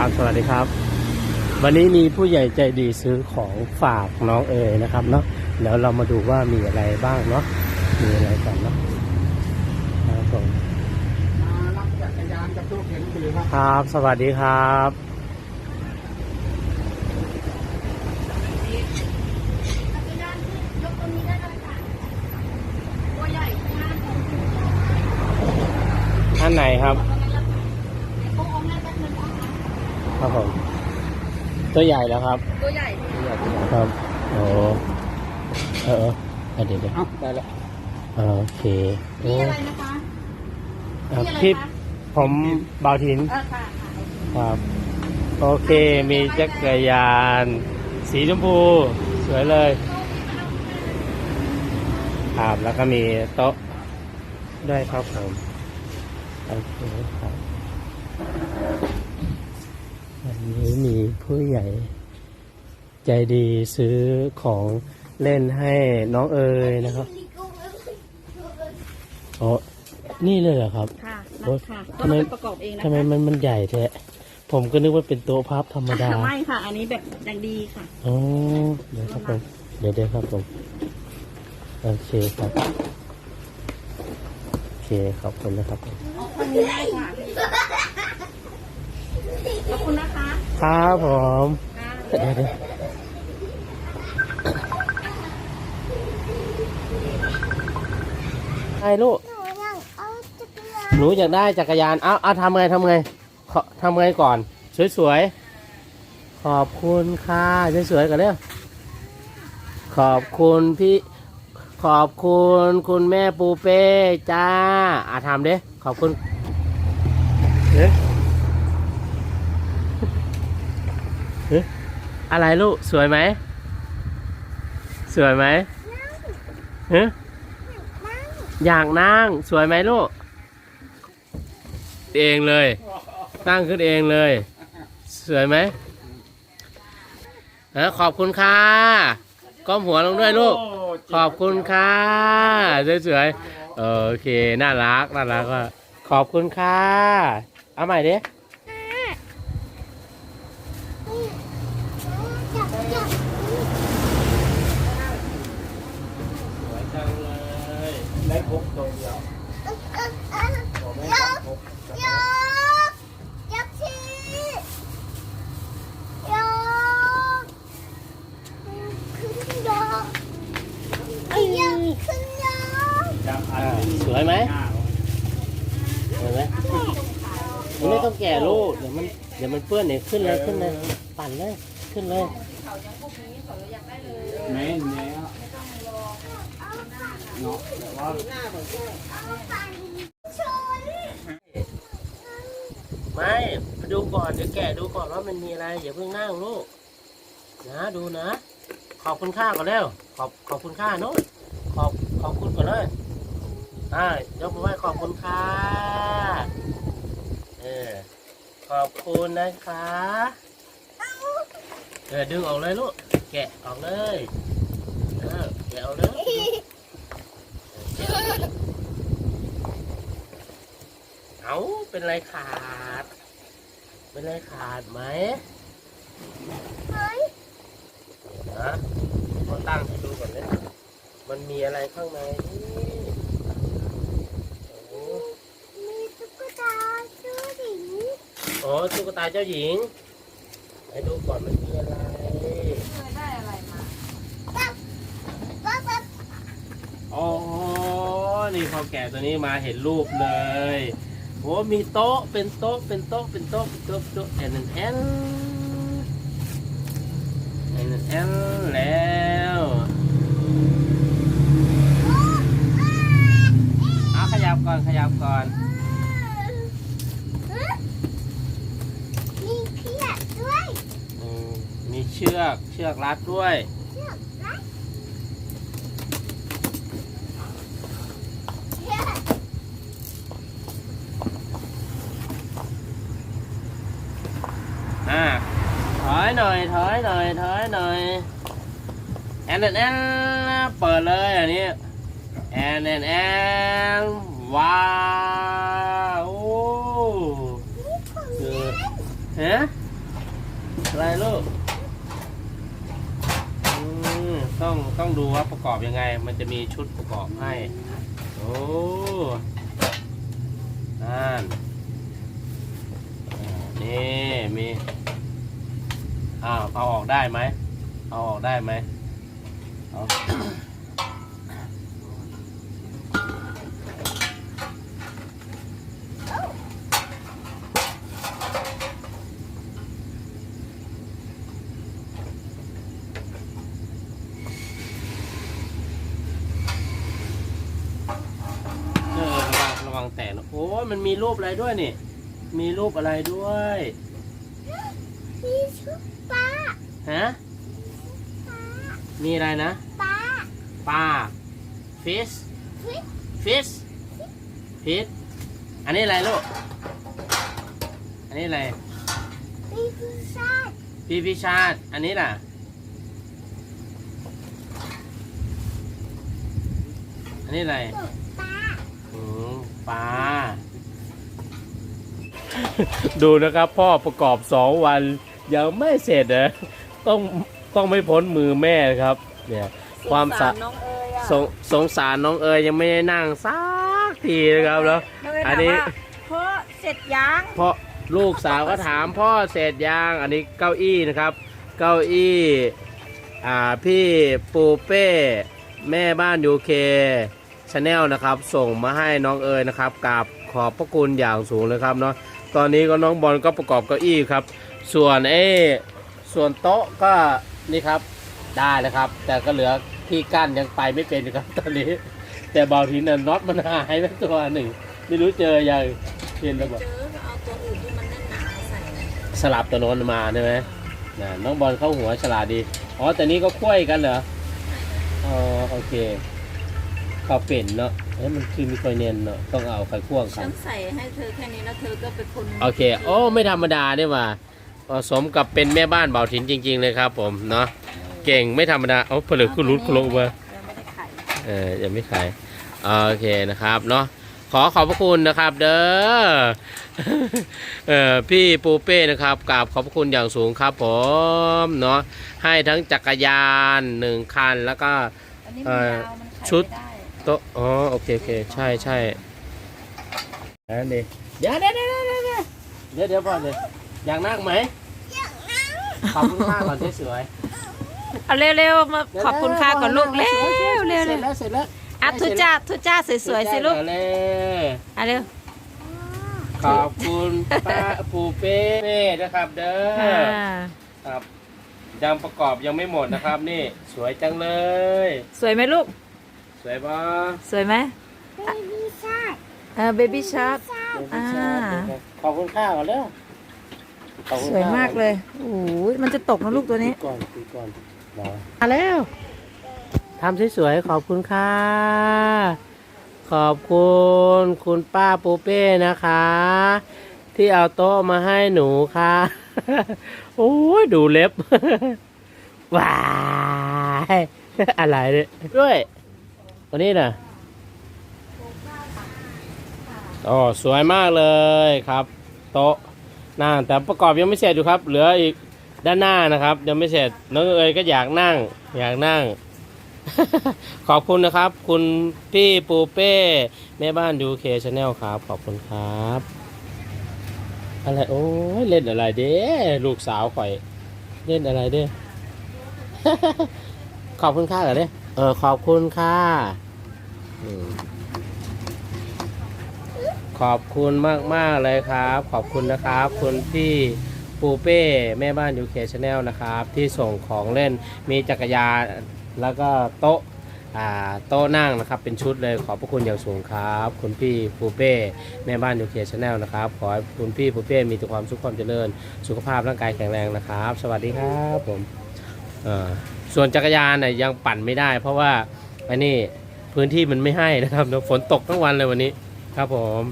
ครับ สวัสดีครับ วันนี้มีผู้ใหญ่ใจดีซื้อของฝากน้องเอ๋ยนะครับเนาะเดี๋ยวเรามาดูว่ามีอะไรบ้างเนาะมีอะไรกันเนาะครับผมมารับจักรยานกับตู้เข็นถือครับครับ สวัสดีครับ จักรยานที่ยกตัวนี้ได้เลยค่ะตัวใหญ่มากของคุณ ท่านไหนครับ โค้งเอาแม่แป๊บนึงนะคะ ครับผม ตัวใหญ่แล้วครับ ตัวใหญ่ครับโอ้เออเออเออเดี๋ยวเดี๋ยวเอ้าได้แล้วโอเคโอ้นี่อะไรนะคะอะนี่อะไรพี่คะผมบาวทินเออค่ะค่ะครับ โอเค มีจักรยาน สีชมพู สวยเลย ครับ แล้วก็มีโต๊ะด้วยครับผมโอเคครับ วันนี้มีผู้ใหญ่ใจดีซื้อของเล่นให้น้องเอ๋ยนะครับโอ้นี่เลยเหรอครับ ค่ะโอ๊ยค่ะทำไมก็ประกอบเองนะทำไมมันมันใหญ่แท้ผมก็นึกว่าเป็นโต๊ะพับธรรมดา ไม่ค่ะ อันนี้แบบอย่างดีค่ะอ๋อเดี๋ยวครับผม เดี๋ยวเดี๋ยวครับผม โอเคครับ โอเคขอบคุณนะครับผมคนนี้ได้ค่ะ ขอบคุณนะคะครับผมค่ะเดี๋ยวเดี๋ยวไอ้ลูกหนูอยากได้จักรยาน เอาเอาทำไงทำไงขอทำไงก่อน สวยๆ ขอบคุณค่ะสวยๆกันเร็วขอบคุณพี่ ขอบคุณคุณแม่ปูเป้จ้า อะทำเด้ขอบคุณเอ๊ะเอ๊ะ อะไรลูก สวยไหม สวยไหมเอ๊ะอยากนั่ง สวยไหมลูก เองเลย ตั้งขึ้นเองเลย สวยไหมฮะขอบคุณค่ะก้มหัวลงด้วยลูก ขอบคุณค่ะสวยๆโอเค น่ารัก น่ารักว่าขอบคุณค่ะ เอาใหม่ดิสวยจังเลย ได้พกตัวเดียวบอกไม่ต้องพกอ่าสวยไหมสวยไหมมันไม่ต้องแก่ลูกเดี๋ยวมันเดี๋ยวมันเปื้อนเนี่ยขึ้นเลยขึ้นเลยปั่นเลยขึ้นเลยแม่แม่ เนาะแต่ว่าไม่ดูก่อนเดี๋ยวแกะดูก่อนว่ามันมีอะไรอย่าเพิ่งนั่งลูกนะดูนะ ขอบคุณค่าก่อนแล้ว ขอบขอบคุณค่าโน้ตขอบขอบคุณก่อนเลยอ่ายกมือไหว้ขอบคุณค่ะเออขอบคุณนะคะเออดึงออกเลยลูกแกะออกเลยเออแกะออกเลยแกะออกเลย เอาเป็นไรขาด เป็นไรขาดไหมนะมาตั้งให้ดูก่อนเลยมันมีอะไรข้างในนี่โอ้โอ้ตุ๊กตาเจ้าหญิงให้ดูก่อนมันมีอะไรเคยได้อะไรมาอ๋อ นี่พอแกะตัวนี้มาเห็นรูปเลย โอ้มีโต๊ะเป็นโต๊ะเป็นโต๊ะเป็นโต๊ะเป็นโต๊ะเป็นโต๊ะแอนแอนแอนแอนแล้วเอาขยับก่อนขยับก่อนมีเชือกเชือกรัดด้วย อ่าถ อยหน่อยถอยหน่อยถอยหน่อยแอนแอนแอนเปิดเลยอันนี้แอนแอนแอนว้าวโอ้คือฮะอะไรลูกต้องต้องดูว่าประกอบยังไง มันจะมีชุดประกอบให้ โอ้นั่นนี่มี อ้าวเอาออกได้ไหมเอาออกได้ไหมเอาเออระวังระวังแตกนะโอ้ยมันมีรูปอะไรด้วยนี่ มีรูปอะไรด้วย มีชุดปลาฮะมีอะไรนะปลาปลา fish fish fish อันนี้อะไรลูก อันนี้อะไร มีผู้ชายพี่พิชาติ อันนี้ล่ะ อันนี้อะไรปลาอืมปลา ดูนะครับ พ่อประกอบสองวัน ยังไม่เสร็จนะต้องต้องไม่พ้นมือแม่นะครับ เนี่ย ความสะน้องเอ๋ยอะสงสงสารน้องเอ๋ยยังไม่ได้นั่งสักทีนะครับแล้วน้องเอ๋ยอัถานมนี้ว่าพ่อเสร็จยังเพราะลูกสาวก็ถามพ่อเสร็จยังอันนี้เก้าอี้นะครับ เก้าอี้อ่าพี่ปูเป้แม่บ้านยูเคชาแนลนะครับ ส่งมาให้น้องเอ๋ยนะครับกราบขอบพระคุณอย่างสูงเลยครับเนาะตอนนี้ก็น้องบอลก็ประกอบเก้าอี้ครับ ส่วนเอส่วนโต๊ะก็นี่ครับได้แล้วครับ แต่ก็เหลือที่กั้นยังไปไม่เป็นครับตอนนี้ แต่เบาทีนั้นน็อตมันหายไปตัวหนึ่ง ไม่รู้เจอยังเห็นแล้วบอกเจอก็เอาตัวอื่นที่มันแน่นหนาใส่นะสลับตัวโน้นมาใช่ไหมนะน้องบอลเข้าหัวฉลาดดี อ๋อแต่นี้ก็คุ้ยกันเหรออ๋อโอเคก็เป็นเนาะเอ้ยมันคือมีไฟเนนเนาะต้องเอาไฟพ่วงกัฉันนใส่ให้เธอแค่นี้แล้วเธอก็เป็นคนโอเคโอ้ไม่ธรรมดาเนี่ยว่า ผสมกับเป็นแม่บ้านเบาถินจริง ๆ เลยครับ ผมเนาะเก่งไม่ธรรมดาเอาผลึกคุณรุดคุณลงมายังไม่ได้ไข่เออยังไม่ขายโอเคนะครับเนาะขอขอบพระคุณนะครับเด้อเออพี่ปูเป้นะครับกราบขอบพระคุณอย่างสูงครับ ผมเนาะให้ทั้งจักรยานหนึ่งคันแล้วก็อันนี้เอ่มันอยาวมันไข่ชุด ไม่ได้โต๊ะอ๋อโอเคโอเคใช่ใช่นั่นเองเดี๋ยวเดี๋ยวเดี๋ยวเดี๋ยวเดี๋ยวเดี๋ยวเดี๋ยวพ่อเดี๋ยวอยากนั่งไหม ขอบคุณมากก่อนสวยเอาเร็วๆมาๆขอบคุณค่ะก่อนลูกเร็วเร็วเสร็เร็จวแล้วเสร็จแล้วอะทุจ้าทุจ้าสวยๆสิลูกเลยอะเร็ว ขอบคุณป้าปูเป้นะครับ เด้ค่ะอครับยังประกอบยังไม่หมดนะครับ นี่สวยจังเลย สวยไหมลูก สวยปะสวยไหมไม่มีชายเออเบบี้ชาร์อ่าขอบคุณข้าวก่อนเร็วขอบคุณ สวยข้มากเลยโอ้ยมันจะตกนะลูกตัวนี้คุยก่อนคุยก่อนรอมาแล้วทำสวยๆขอบคุณค่ะ ขอบคุณคุณป้าปูเป้นะคะ ที่เอาโต๊ะมาให้หนูค่ะ โอ้ยดูเล็บ ว้ายอะไรเนี่ยด้วย วันนี้น่ะอ๋อสวยมากเลยครับ โต๊ะ นั่งแต่ประกอบยังไม่เสร็จอยู่ครับ เหลืออีกด้านหน้านะครับ ยังไม่เสร็จน้องเอ๋ยก็อยากนั่ง อยากนั่ง ขอบคุณนะครับ คุณพี่ปูเป้แม่บ้านดูเคชแนลครับ ขอบคุณครับ อะไรโอ้ยเล่นอะไรเด้ลูกสาวข่อย เล่นอะไรเด้ ขอบคุณค่าเหรอเด้เออขอบคุณค่ะอืม ขอบคุณมากมากเลยครับ ขอบคุณนะครับ คุณพี่ปูเป้แม่บ้านยูเคชแนลนะครับ ที่ส่งของเล่นมีจักรยานแล้วก็โต๊ะโต๊ะนั่งนะครับเป็นชุดเลยขอบพระคุณอย่างสูงครับ คุณพี่ปูเป้แม่บ้านยูเคชแนลนะครับ ขอให้คุณพี่ปูเป้มีแต่ความสุขความเจริญ สุขภาพร่างกายแข็งแรงนะครับ สวัสดีครับผมส่วนจักรยานเนี่ยยังปั่นไม่ได้ เพราะว่าอันนี้พื้นที่มันไม่ให้นะครับเดี๋ยวฝนตกทั้งวันเลยวันนี้ครับผม